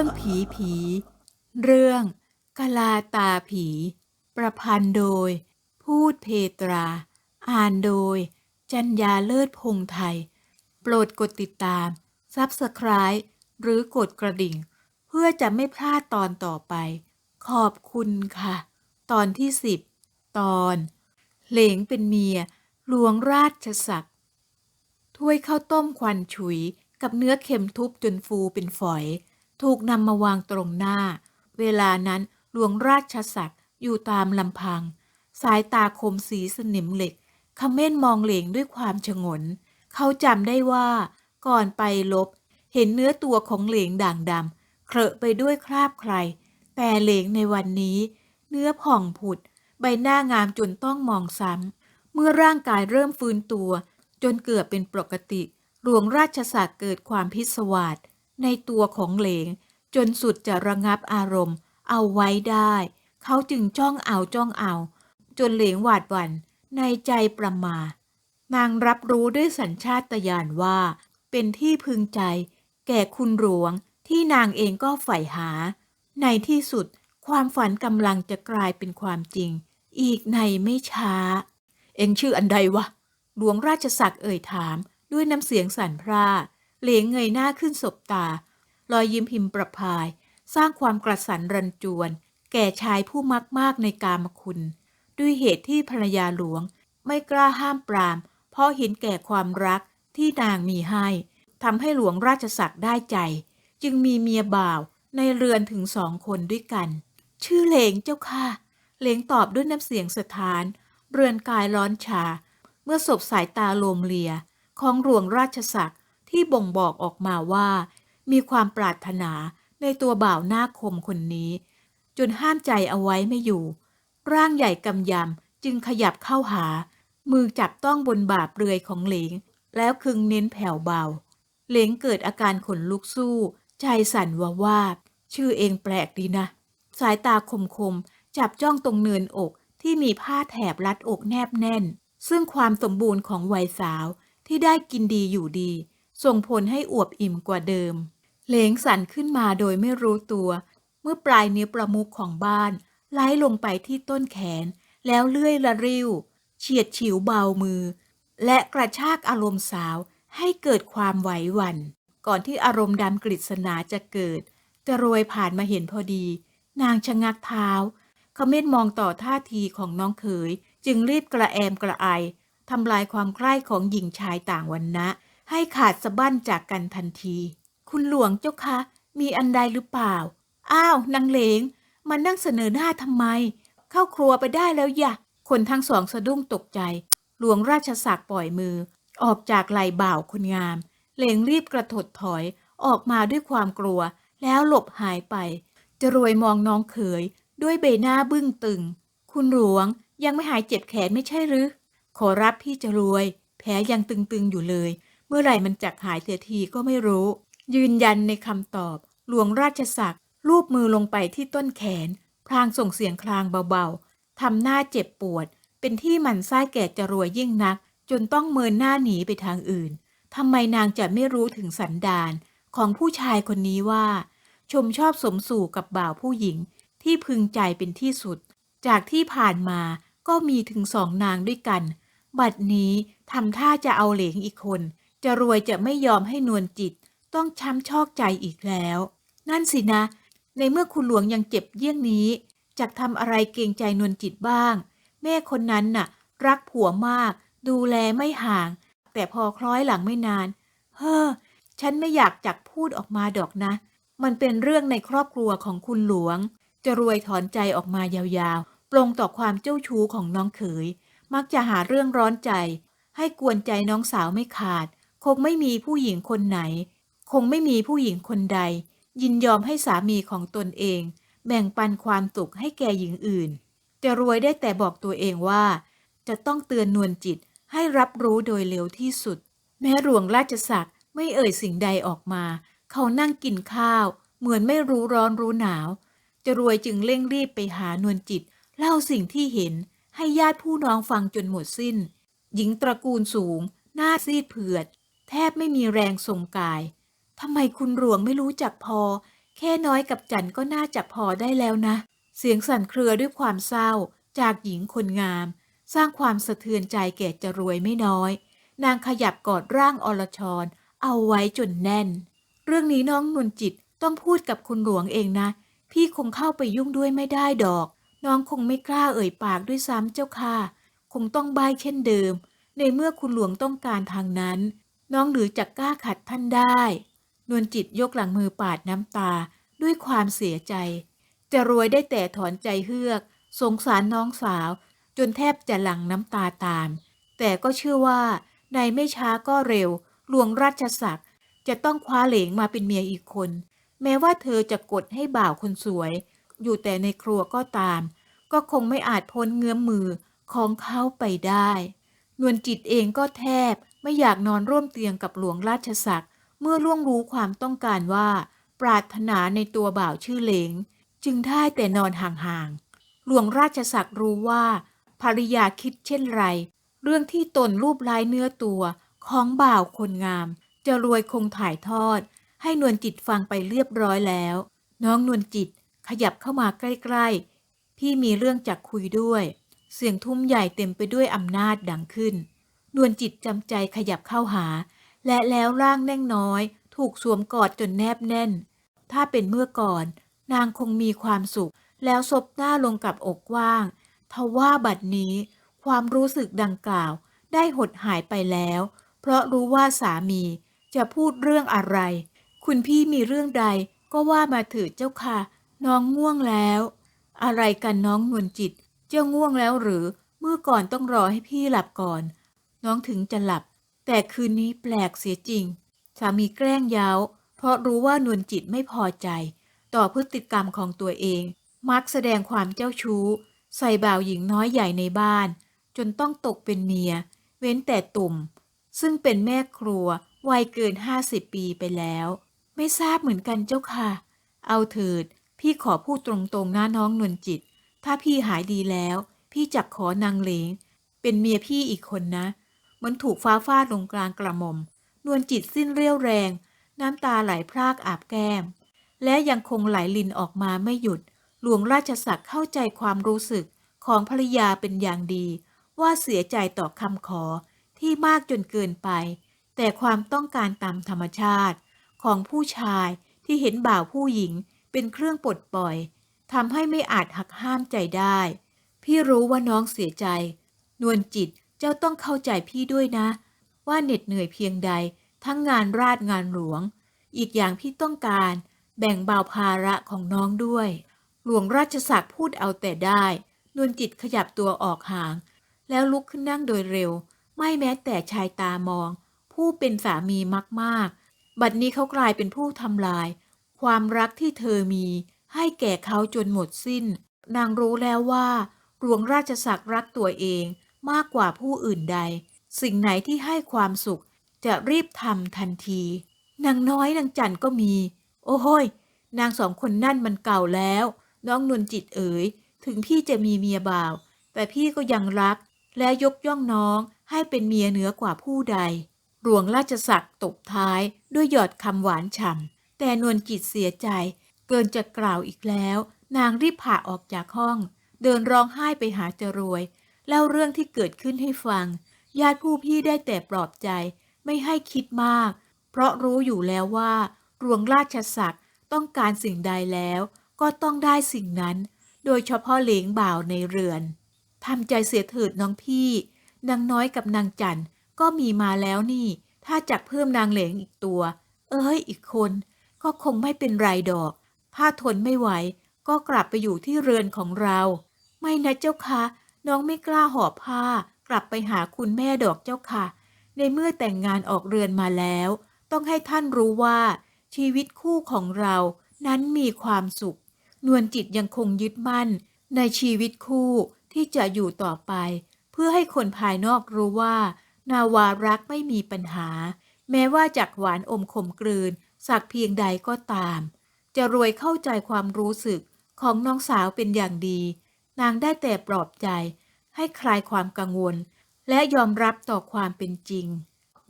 รื่องผีผี เรื่องกลาตาผี ประพันธ์โดย พูดเพตรา อ่านโดย จัญญาเลิศพงไทย โปรดกดติดตามซับสไคร b e หรือกดกระดิ่ง เพื่อจะไม่พลาดตอนต่อไป ขอบคุณค่ะ ตอนที่สิบตอน เหลงเป็นเมียหลวงราชศักดิ์ถ้วยข้าวต้มควันฉุยกับเนื้อเค็มทุบจนฟูเป็นฝอย ถูกนำมาวางตรงหน้า เวลานั้นหลวงราชศักดิ์อยู่ตามลำพัง สายตาคมสีสนิมเหล็กขม้นมองเหลงด้วยความฉงน เขาจำได้ว่าก่อนไปลบ เห็นเนื้อตัวของเหลงด่างดำเครอะไปด้วยคราบใคร แต่เหลงในวันนี้ เนื้อผ่องผุด ใบหน้างามจนต้องมองซ้ำเมื่อร่างกายเริ่มฟื้นตัว จนเกือบเป็นปกติ หลวงราชศักดิ์เกิดความพิศวาส ในตัวของเหลง จนสุดจะระงับอารมณ์ เอาไว้ได้ เขาจึงจ้องเอาจ้องเอา จนเหลงหวาดหวั่นในใจประมา นางรับรู้ด้วยสัญชาตญาณว่า เป็นที่พึงใจ แก่คุณหลวงที่นางเองก็ใฝ่หา ในที่สุดความฝันกำลังจะกลายเป็นความจริง อีกในไม่ช้า เอ็งชื่ออันใดวะ หลวงราชศักดิ์เอ่ยถามด้วยน้ำเสียงสั่นพร่า เหลงเงยหน้าขึ้นสบตา รอยยิ้มพิมพ์ประพาย สร้างความกระสันรันจวน แก่ชายผู้มักมากในกามคุณ ด้วยเหตุที่ภรรยาหลวง ไม่กล้าห้ามปราม เพราะเห็นแก่ความรักที่นางมีให้ทำให้หลวงราชศักดิ์ได้ใจ จึงมีเมียบ่าวในเรือนถึงสองคนด้วยกัน ชื่อเหลงเจ้าค่ะ เหลงตอบด้วยน้ำเสียงสถาน เรือนกายร้อนชา เมื่อสบสายตาโลมเลีย ของหลวงราชศัก ที่บ่งบอกออกมาว่า มีความปรารถนาในตัวบ่าวหน้าคมคนนี้ จนห้ามใจเอาไว้ไม่อยู่ ร่างใหญ่กำยำจึงขยับเข้าหา มือจับต้องบนบ่าเปลือยของเหลง แล้วคึงเน้นแผ่วเบา เหลงเกิดอาการขนลุกสู้ ใจสั่นวาวาบ ชื่อเองแปลกดีนะ สายตาคมคมจับจ้องตรงเนินอกที่มีผ้าแถบรัดอกแนบแน่น ซึ่งความสมบูรณ์ของวัยสาวที่ได้กินดีอยู่ดี ส่งผลให้อวบอิ่มกว่าเดิม เหลงสั่นขึ้นมาโดยไม่รู้ตัว เมื่อปลายนิ้วประมุขของบ้านไล่ลงไปที่ต้นแขน แล้วเลื่อยละริ้ว เฉียดฉิวเบามือ และกระชากอารมณ์สาวให้เกิดความไหวหวัน่น ก่อนที่อารมณ์ดำกฤษณาจะเกิดจะโรยผ่านมาเห็นพอดี นางชะงักเท้าเขาเม็ดมองต่อท่าทีของน้องเขย จึงรีบกระแอมกระไอทำลายความใคร่ของหญิงชายต่างวันนะ ให้ขาดสะบั้นจากกันทันที คุณหลวงเจ้าคะมีอันใดหรือเปล่า อ้าวนางเหลง มันนั่งเสนอหน้าทำไม เข้าครัวไปได้แล้วอย่าคนทั้งสองสะดุ้งตกใจ หลวงราชศักดิ์ปล่อยมือ ออกจากไหลบ่าวคนงาม เหลงรีบกระถดถอย ออกมาด้วยความกลัว แล้วหลบหายไป จะรวยมองน้องเขย ด้วยใบหน้าบึ้งตึง คุณหลวงยังไม่หายเจ็บแขนไม่ใช่หรือ ขอรับพี่จะรวย แผลยังตึงๆอยู่เลย เมื่อไหร่มันจักหายเสียทีก็ไม่รู้ ยืนยันในคำตอบ หลวงราชศักดิ์ลูบมือลงไปที่ต้นแขน พลางส่งเสียงคลางเบาๆทำหน้าเจ็บปวด เป็นที่หมันไส้แก่จะรวยยิ่งนัก จนต้องเมินหน้าหนีไปทางอื่นทำไมนางจะไม่รู้ถึงสันดานของผู้ชายคนนี้ว่า ชมชอบสมสู่กับบ่าวผู้หญิง ที่พึงใจเป็นที่สุด จากที่ผ่านมาก็มีถึงสองนางด้วยกัน บัดนี้ทำท่าจะเอาเหลงอีกคน จะรวยจะไม่ยอมให้นวลจิตต้องช้ำชอกใจอีกแล้ว นั่นสินะ ในเมื่อคุณหลวงยังเจ็บเยี่ยงนี้จะทำอะไรเกรงใจนวลจิตบ้าง แม่คนนั้นน่ะ รักผัวมาก ดูแลไม่ห่าง แต่พอคล้อยหลังไม่นาน เฮ้อ ฉันไม่อยากจักพูดออกมาดอกนะ มันเป็นเรื่องในครอบครัวของคุณหลวง จะรวยถอนใจออกมายาวๆปลงต่อความเจ้าชู้ของน้องเขย มักจะหาเรื่องร้อนใจ ให้กวนใจน้องสาวไม่ขาด คงไม่มีผู้หญิงคนไหน คงไม่มีผู้หญิงคนใด ยินยอมให้สามีของตนเอง แบ่งปันความสุขให้แก่หญิงอื่น จะรวยได้แต่บอกตัวเองว่า จะต้องเตือนนวลจิตให้รับรู้โดยเร็วที่สุด แม้หลวงราชศักดิ์ไม่เอ่ยสิ่งใดออกมา เขานั่งกินข้าว เหมือนไม่รู้ร้อนรู้หนาว จะรวยจึงเร่งรีบไปหานวลจิต เล่าสิ่งที่เห็นให้ญาติผู้น้องฟังจนหมดสิ้น หญิงตระกูลสูง หน้าซีดเผือด แทบไม่มีแรงทรงกายทำไมคุณหลวงไม่รู้จักพอ แค่น้อยกับจันก็น่าจะพอได้แล้วนะ เสียงสั่นเครือด้วยความเศร้า จากหญิงคนงาม สร้างความสะเทือนใจแก่จะรวยไม่น้อย นางขยับกอดร่างอรชร เอาไว้จนแน่น เรื่องนี้น้องนวลจิตต้องพูดกับคุณหลวงเองนะ พี่คงเข้าไปยุ่งด้วยไม่ได้ดอก น้องคงไม่กล้าเอ่ยปากด้วยซ้ำเจ้าค่ะ คงต้องใบ้เช่นเดิม ในเมื่อคุณหลวงต้องการทางนั้น น้องหรือจะกล้าขัดท่านได้ นวลจิตยกหลังมือปาดน้ำตาด้วยความเสียใจ จะรวยได้แต่ถอนใจเฮือก สงสารน้องสาว จนแทบจะหลั่งน้ำตาตาม แต่ก็เชื่อว่าในไม่ช้าก็เร็ว หลวงราชศักดิ์จะต้องคว้าเหลงมาเป็นเมียอีกคน แม้ว่าเธอจะกดให้บ่าวคนสวย อยู่แต่ในครัวก็ตาม ก็คงไม่อาจพ้นเงื้อมมือของเขาไปได้ นวลจิตเองก็แทบไม่อยากนอนร่วมเตียงกับหลวงราชศักดิ์เมื่อล่วงรู้ความต้องการว่า ปรารถนาในตัวบ่าวชื่อเหลง จึงได้แต่นอนห่างๆ หลวงราชศักดิ์รู้ว่า ภริยาคิดเช่นไร เรื่องที่ตนรูปลายเนื้อตัวของบ่าวคนงาม จะรวยคงถ่ายทอด ให้นวลจิตฟังไปเรียบร้อยแล้ว น้องนวลจิตขยับเข้ามาใกล้ ๆ พี่มีเรื่องจะคุยด้วย เสียงทุ้มใหญ่เต็มไปด้วยอำนาจดังขึ้นนวลจิตจำใจขยับเข้าหา และแล้วร่างแน่งน้อย ถูกสวมกอดจนแนบแน่น ถ้าเป็นเมื่อก่อน นางคงมีความสุข แล้วซบหน้าลงกับอกว้าง ทว่าบัดนี้ ความรู้สึกดังกล่าว ได้หดหายไปแล้ว เพราะรู้ว่าสามีจะพูดเรื่องอะไร คุณพี่มีเรื่องใดก็ว่ามาเถิดเจ้าค่ะ น้องง่วงแล้ว อะไรกันน้องนวลจิต เจ้าง่วงแล้วหรือ เมื่อก่อนต้องรอให้พี่หลับก่อน น้องถึงจะหลับ แต่คืนนี้แปลกเสียจริง สามีแกล้งเย้าเพราะรู้ว่านวลจิตไม่พอใจ ต่อพฤติกรรมของตัวเอง มักแสดงความเจ้าชู้ ใส่บ่าวหญิงน้อยใหญ่ในบ้าน จนต้องตกเป็นเมีย เว้นแต่ตุ่ม ซึ่งเป็นแม่ครัววัยเกินห้าสิบปีไปแล้ว ไม่ทราบเหมือนกันเจ้าค่ะ เอาเถิด พี่ขอพูดตรงๆนะน้องนวลจิต ถ้าพี่หายดีแล้ว พี่จักขอนางเหลง เป็นเมียพี่อีกคนนะเหมือนถูกฟ้าฟาดลงกลางกระหม่อม นวลจิตสิ้นเรี่ยวแรง น้ำตาไหลพรากอาบแก้ม และยังคงไหลลินออกมาไม่หยุด หลวงราชศักดิ์เข้าใจความรู้สึกของภรรยาเป็นอย่างดี ว่าเสียใจต่อคำขอที่มากจนเกินไป แต่ความต้องการตามธรรมชาติ ของผู้ชายที่เห็นบ่าวผู้หญิงเป็นเครื่องปลดปล่อย ทำให้ไม่อาจหักห้ามใจได้ พี่รู้ว่าน้องเสียใจ นวลจิตเจ้าต้องเข้าใจพี่ด้วยนะ ว่าเหน็ดเหนื่อยเพียงใด ทั้งงานราชงานหลวง อีกอย่างพี่ต้องการ แบ่งเบาภาระของน้องด้วย หลวงราชศักดิ์พูดเอาแต่ได้ นวลจิตขยับตัวออกห่าง แล้วลุกขึ้นนั่งโดยเร็ว ไม่แม้แต่ชายตามอง ผู้เป็นสามีมากๆ บัดนี้เขากลายเป็นผู้ทำลาย ความรักที่เธอมี ให้แก่เขาจนหมดสิ้น นางรู้แล้วว่าหลวงราชศักดิ์รักตัวเองมากกว่าผู้อื่นใด สิ่งไหนที่ให้ความสุขจะรีบทำทันทีนางน้อยนางจันก็มี โอ้โหยนางสองคนนั่นมันเก่าแล้ว น้องนวลจิตเอ๋ย ถึงพี่จะมีเมียบ่าว แต่พี่ก็ยังรัก และยกย่องน้องให้เป็นเมียเหนือกว่าผู้ใด หลวงราชศักดิ์ตบท้ายด้วยหยอดคำหวานฉ่ำแต่นวลจิตเสียใจ เกินจะกล่าวอีกแล้ว นางรีบผ่าออกจากห้อง เดินร้องไห้ไปหาจรวย เล่าเรื่องที่เกิดขึ้นให้ฟัง ญาติผู้พี่ได้แต่ปลอบใจ ไม่ให้คิดมาก เพราะรู้อยู่แล้วว่าหลวงราชศักดิ์ต้องการสิ่งใดแล้ว ก็ต้องได้สิ่งนั้น โดยเฉพาะเหลงบ่าวในเรือนทำใจเสียเถิดน้องพี่นางน้อยกับนางจันก็มีมาแล้วนี่ ถ้าจักเพิ่มนางเหลงอีกตัว เอ้ยอีกคน ก็คงไม่เป็นไรดอก ถ้าทนไม่ไหว ก็กลับไปอยู่ที่เรือนของเรา ไม่นะเจ้าค่ะ น้องไม่กล้าหอบผ้า กลับไปหาคุณแม่ดอกเจ้าค่ะ ในเมื่อแต่งงานออกเรือนมาแล้ว ต้องให้ท่านรู้ว่า ชีวิตคู่ของเรานั้นมีความสุข นวลจิตยังคงยึดมั่น ในชีวิตคู่ที่จะอยู่ต่อไป เพื่อให้คนภายนอกรู้ว่า นาวารักไม่มีปัญหา แม้ว่าจากหวานอมขมกลืน สักเพียงใดก็ตาม จะรวยเข้าใจความรู้สึกของน้องสาวเป็นอย่างดี นางได้แต่ปลอบใจ ให้คลายความกังวล และยอมรับต่อความเป็นจริง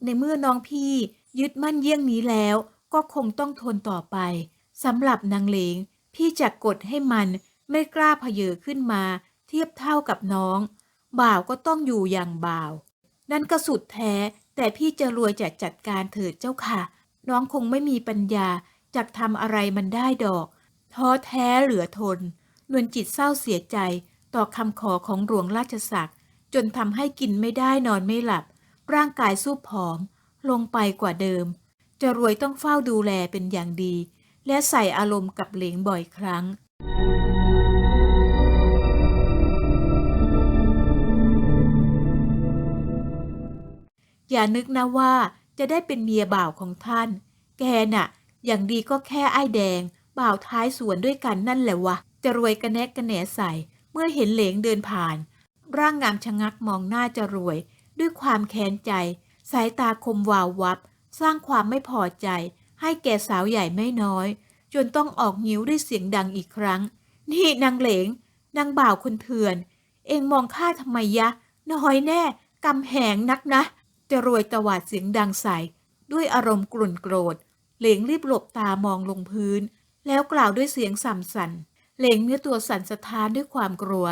ในเมื่อน้องพี่ยึดมั่นเยี่ยงนี้แล้ว ก็คงต้องทนต่อไปสำหรับนางเลงพี่จะกดให้มันไม่กล้าเพเยอขึ้นมา เทียบเท่ากับน้อง บ่าวก็ต้องอยู่อย่างบ่าว นั่นก็สุดแท้แต่พี่จะรวยจะจัดการเถิดเจ้าค่ะ น้องคงไม่มีปัญญา จักทำอะไรมันได้ดอก ท้อแท้เหลือทน นวลจิตเศร้าเสียใจต่อคำขอของหลวงราชสักดิ์จนทำให้กินไม่ได้นอนไม่หลับ ร่างกายสู้ผอม ลงไปกว่าเดิม จะรวยต้องเฝ้าดูแลเป็นอย่างดี และใส่อารมณ์กับเหลงบ่อยครั้งอย่านึกนะว่าจะได้เป็นเมียบ่าวของท่าน แกน่ะ อย่างดีก็แค่ไอ้แดง บ่าวท้ายสวนด้วยกันนั่นแหละวะ จะรวยกระแนกกระแหนใส่ เมื่อเห็นเหลงเดินผ่าน ร่างงามชะงักมองหน้าจะรวย ด้วยความแค้นใจ สายตาคมวาววับ สร้างความไม่พอใจ ให้แก่สาวใหญ่ไม่น้อย จนต้องออกนิ้วด้วยเสียงดังอีกครั้ง นี่นางเหลง นางบ่าวคนเถื่อน เองมองข้าทำไมยะ น้อยแน่กำแหงนักนะ จะรวยตวาดเสียงดังใส่ ด้วยอารมณ์กลุ่นโกรธ เหลงรีบหลบตามองลงพื้น แล้วกล่าวด้วยเสียงสั่นสั่นเหลงเนื้อตัวสั่นสะท้านด้วยความกลัว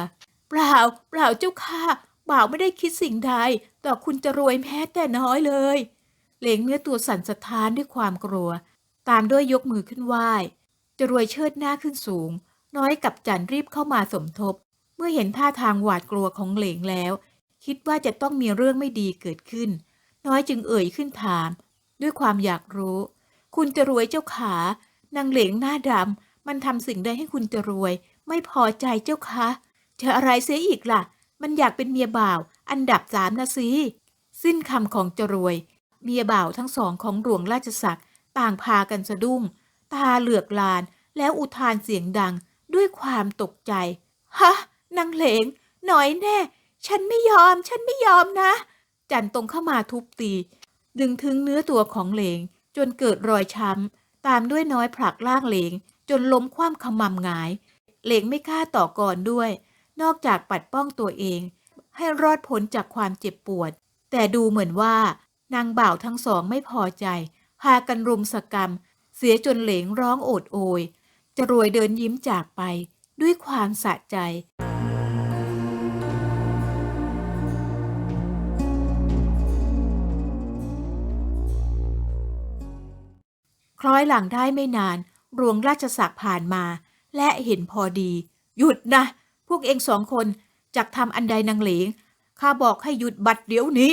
เปล่า เปล่าเจ้าค่ะบ่าวไม่ได้คิดสิ่งใด ต่อคุณจะรวยแม้แต่น้อยเลย เหลงเนื้อตัวสั่นสะท้านด้วยความกลัว ตามด้วยยกมือขึ้นไหว้จะรวยเชิดหน้าขึ้นสูง น้อยกับจันรีบเข้ามาสมทบ เมื่อเห็นท่าทางหวาดกลัวของเหลงแล้ว คิดว่าจะต้องมีเรื่องไม่ดีเกิดขึ้น น้อยจึงเอ่ยขึ้นถาม ด้วยความอยากรู้ คุณจะรวยเจ้าขานางเหลงหน้าดำมันทำสิ่งใดให้คุณจะรวย ไม่พอใจเจ้าคะจะอะไรเสียอีกล่ะ มันอยากเป็นเมียบ่าว อันดับสามนะสิสิ้นคำของจรวย เมียบ่าวทั้งสองของหลวงราชสักดิ์ต่างพากันสะดุ้ง ตาเหลือกลาน แล้วอุทานเสียงดังด้วยความตกใจ ฮะนางเหลง หน่อยแน่ ฉันไม่ยอม ฉันไม่ยอมนะ จันตรงเข้ามาทุบตี ดึงถึงเนื้อตัวของเหลง จนเกิดรอยช้ำ ตามด้วยน้อยผลักล่างเหลง จนล้มคว่ำขมำหงาย เหลงไม่กล้าต่อกรด้วย นอกจากปัดป้องตัวเอง ให้รอดพ้นจากความเจ็บปวด แต่ดูเหมือนว่า นางบ่าวทั้งสองไม่พอใจพากันรุมสกรรม เสียจนเหลงร้องโอดโอย จะรวยเดินยิ้มจากไปด้วยความสะใจ ล้อยหลังได้ไม่นานรวงราชสักดิ์ผ่านมา และเห็นพอดี หยุดนะ พวกเองสองคนจักทำอันใดนางเหลงข้าบอกให้หยุดบัดเดี๋ยวนี้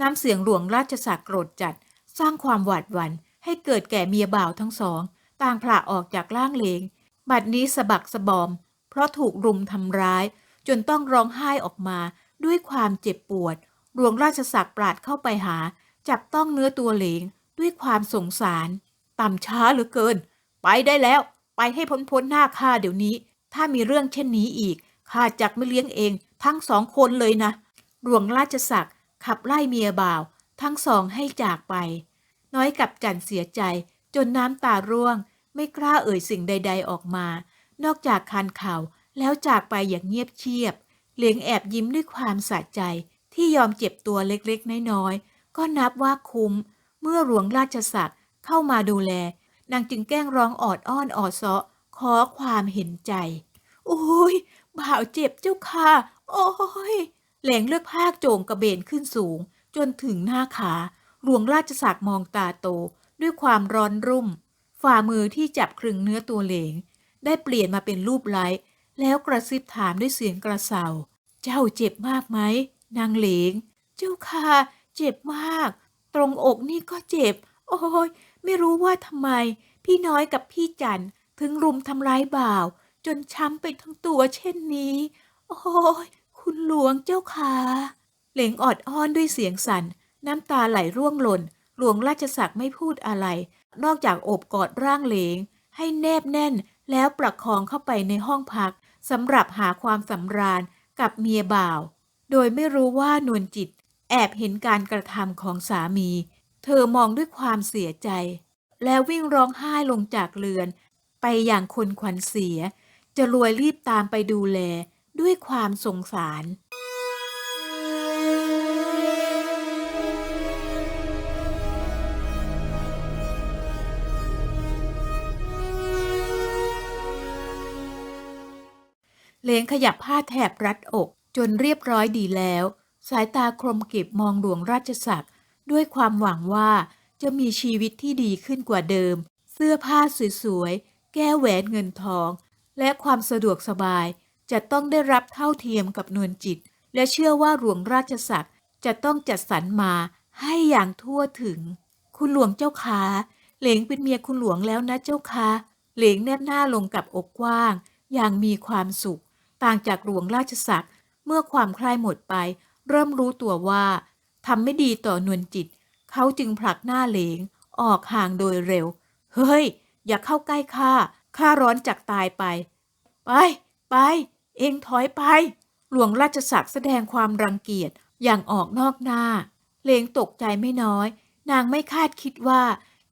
น้ำเสียงหลวงราชสักดิ์โกรธจัด สร้างความหวาดหวั่นให้เกิดแก่เมียบ่าวทั้งสอง ต่างผละออกจากร่างเหลง บัดนี้สะบักสะบอม เพราะถูกรุมทำร้าย จนต้องร้องไห้ออกมาด้วยความเจ็บปวดหลวงราชสักดิ์ปราดเข้าไปหา จับต้องเนื้อตัวเหลงด้วยความสงสาร ต่ำช้าเหลือเกิน ไปได้แล้ว ไปให้พ้นพ้นหน้าข้าเดี๋ยวนี้ ถ้ามีเรื่องเช่นนี้อีกข้าจักไม่เลี้ยงเอง ทั้งสองคนเลยนะ หลวงราชสักดิ์ขับไล่เมียบ่าว ทั้งสองให้จากไป น้อยกับจันเสียใจ จนน้ำตาร่วง ไม่กล้าเอ่ยสิ่งใด ๆออกมา นอกจากคันเข่าแล้วจากไปอย่างเงียบเชียบ เหลียงแอบยิ้มด้วยความสะใจที่ยอมเจ็บตัวเล็กๆ น้อยๆ ก็นับว่าคุ้ม เมื่อหลวงราชสักดิ์ เข้ามาดูแล นางจึงแกล้งร้องออดอ้อนออดเซาะขอความเห็นใจ โอ้ยบ่าวเจ็บเจ้าค่ะ โอ้ยแหลงเลือกภาคโจงกระเบนขึ้นสูง จนถึงหน้าขาหลวงราชสักดิ์มองตาโต ด้วยความร้อนรุ่ม ฝ่ามือที่จับครึงเนื้อตัวเหลง ได้เปลี่ยนมาเป็นรูปไล้แล้วกระซิบถามด้วยเสียงกระเซาเจ้าเจ็บมากไหมนางเหลง เจ้าค่ะ เจ็บมาก ตรงอกนี่ก็เจ็บ โอ้ย ไม่รู้ว่าทำไม พี่น้อยกับพี่จันถึงรุมทำร้ายบ่าว จนช้ำไปทั้งตัวเช่นนี้ โอ้ยคุณหลวงเจ้าค่ะเหลงออดอ้อนด้วยเสียงสัน่น น้ำตาไหลร่วงหล่น หลวงราชสักดิ์ไม่พูดอะไร นอกจากโอบกอดร่างเหลง ให้แนบแน่นแล้วประคองเข้าไปในห้องพักสำหรับหาความสำราญกับเมียบ่าว โดยไม่รู้ว่านวลจิต แอบเห็นการกระทำของสามี เธอมองด้วยความเสียใจ แล้ววิ่งร้องไห้ลงจากเรือน ไปอย่างคนขวัญเสีย จะรวยรีบตามไปดูแลด้วยความสงสาร เลงขยับผ้าแถบรัดอกจนเรียบร้อยดีแล้ว สายตาคมกริบมองหลวงราชศักดิ ด้วยความหวังว่าจะมีชีวิตที่ดีขึ้นกว่าเดิม เสื้อผ้าสวยๆ แก้แหวนเงินทอง และความสะดวกสบายจะต้องได้รับเท่าเทียมกับนวลจิต และเชื่อว่าหลวงราชศักดิ์จะต้องจัดสรรมาให้อย่างทั่วถึง คุณหลวงเจ้าขาเหลงเป็นเมียคุณหลวงแล้วนะเจ้าคะเหลงแนบหน้าลงกับอกกว้าง อย่างมีความสุข ต่างจากหลวงราชศักดิ์เมื่อความคลายหมดไป เริ่มรู้ตัวว่า ทำไม่ดีต่อนวลจิต เขาจึงผลักหน้าเหลง ออกห่างโดยเร็ว เฮ้ย อย่าเข้าใกล้ข้า ข้าร้อนจากตายไป ไป ไป เองถอยไป หลวงราชศักดิ์แสดงความรังเกียจอย่างออกนอกหน้าเลงตกใจไม่น้อย นางไม่คาดคิดว่า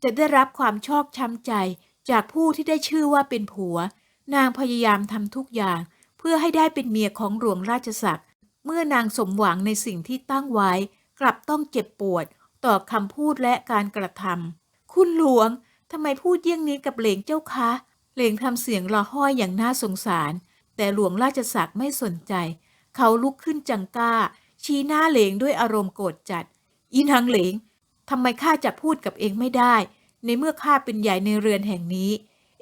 จะได้รับความชอกช้ำใจ จากผู้ที่ได้ชื่อว่าเป็นผัว นางพยายามทำทุกอย่าง เพื่อให้ได้เป็นเมียของหลวงราชศักดิ์เมื่อนางสมหวังในสิ่งที่ตั้งไว้ กลับต้องเจ็บปวด ต่อคำพูดและการกระทำคุณหลวงทำไมพูดเยี่ยงนี้กับเหลงเจ้าคะเหลงทำเสียงละห้อยอย่างน่าสงสาร แต่หลวงราชศักดิ์ไม่สนใจ เขาลุกขึ้นจังก้า ชี้หน้าเหลงด้วยอารมณ์โกรธจัดอีนางเหลงทำไมข้าจะพูดกับเองไม่ได้ ในเมื่อข้าเป็นใหญ่ในเรือนแห่งนี้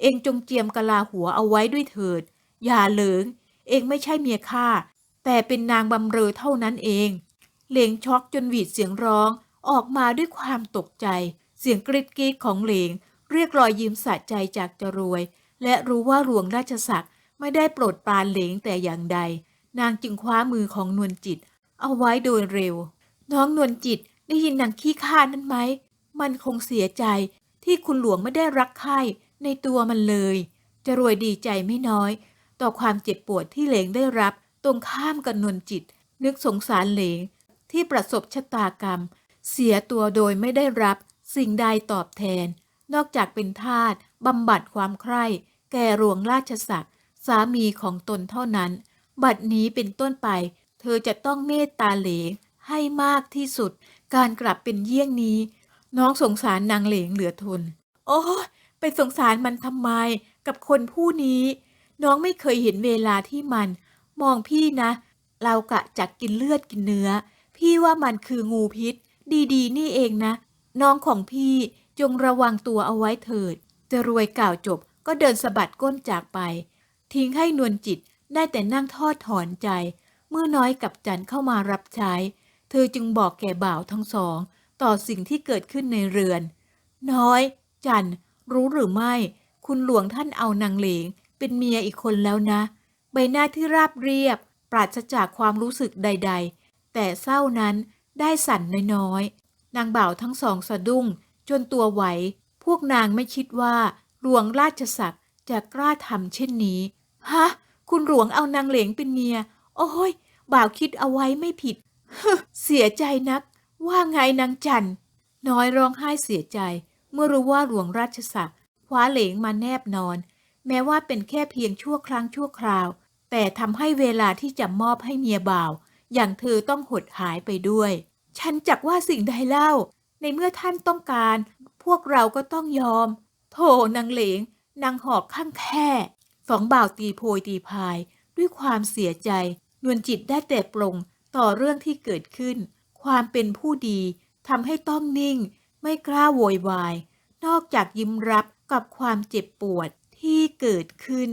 เองจงเจียมกะลาหัวเอาไว้ด้วยเถิด อย่าเหลิง เองไม่ใช่เมียข้าแต่เป็นนางบำเรอเท่านั้นเอง เหลงช็อกจนหวีดเสียงร้อง ออกมาด้วยความตกใจ เสียงกรีดกรีดของเหลง เรียกรอยยิ้มสะใจจากจรวย และรู้ว่าหลวงราชศักดิ์ไม่ได้โปรดปรานเหลงแต่อย่างใด นางจึงคว้ามือของนวลจิต เอาไว้โดยเร็ว น้องนวลจิตได้ยินนางขี้ข้านั้นไหม มันคงเสียใจที่คุณหลวงไม่ได้รักใคร่ในตัวมันเลยจะรวยดีใจไม่น้อย ต่อความเจ็บปวดที่เหลงได้รับ ตรงข้ามกับนวลจิต นึกสงสารเหลง ที่ประสบชะตากรรม เสียตัวโดยไม่ได้รับสิ่งใดตอบแทน นอกจากเป็นทาสบำบัดความใคร่แก่หลวงราชศักดิ์สามีของตนเท่านั้น บัดนี้เป็นต้นไป เธอจะต้องเมตตาเหลงให้มากที่สุด การกลับเป็นเยี่ยงนี้ น้องสงสารนางเหลงเหลือทน โอ้ไปสงสารมันทำไมกับคนผู้นี้ น้องไม่เคยเห็นเวลาที่มัน มองพี่นะ เรากะจักกินเลือดกินเนื้อ พี่ว่ามันคืองูพิษ ดีๆ นี่เองนะ น้องของพี่จงระวังตัวเอาไว้เถิด จะรวยกล่าวจบก็เดินสะบัดก้นจากไป ทิ้งให้นวลจิตได้แต่นั่งทอดถอนใจ เมื่อน้อยกับจันเข้ามารับใช้ เธอจึงบอกแก่บ่าวทั้งสอง ต่อสิ่งที่เกิดขึ้นในเรือน น้อย จันรู้หรือไม่ คุณหลวงท่านเอานางเหลง เป็นเมียอีกคนแล้วนะ ใบหน้าที่ราบเรียบ ปราศจากความรู้สึกใด ๆ แต่เศร้านั้นได้สั่นน้อยๆ นางบ่าวทั้งสองสะดุ้ง จนตัวไหว พวกนางไม่คิดว่า หลวงราชศักดิ์จะกล้าทำเช่นนี้ ฮะ คุณหลวงเอานางเหลงเป็นเมีย โอ้ย บ่าวคิดเอาไว้ไม่ผิด เสียใจนัก ว่าไงนางจัน น้อยร้องไห้เสียใจ เมื่อรู้ว่าหลวงราชศักดิ์คว้าเหลงมาแนบนอน แม้ว่าเป็นแค่เพียงชั่วครั้งชั่วคราว แต่ทำให้เวลาที่จะมอบให้เมียบ่าว อย่างเธอต้องหดหายไปด้วย ฉันจักว่าสิ่งใดเล่า ในเมื่อท่านต้องการ พวกเราก็ต้องยอมโธ่นางเหลงนางหอกข้างแค่สองบ่าวตีโพยตีพาย ด้วยความเสียใจ นวลจิตได้แต่ปลงต่อเรื่องที่เกิดขึ้น ความเป็นผู้ดีทำให้ต้องนิ่ง ไม่กล้าโวยวาย นอกจากยิ้มรับกับความเจ็บปวดที่เกิดขึ้น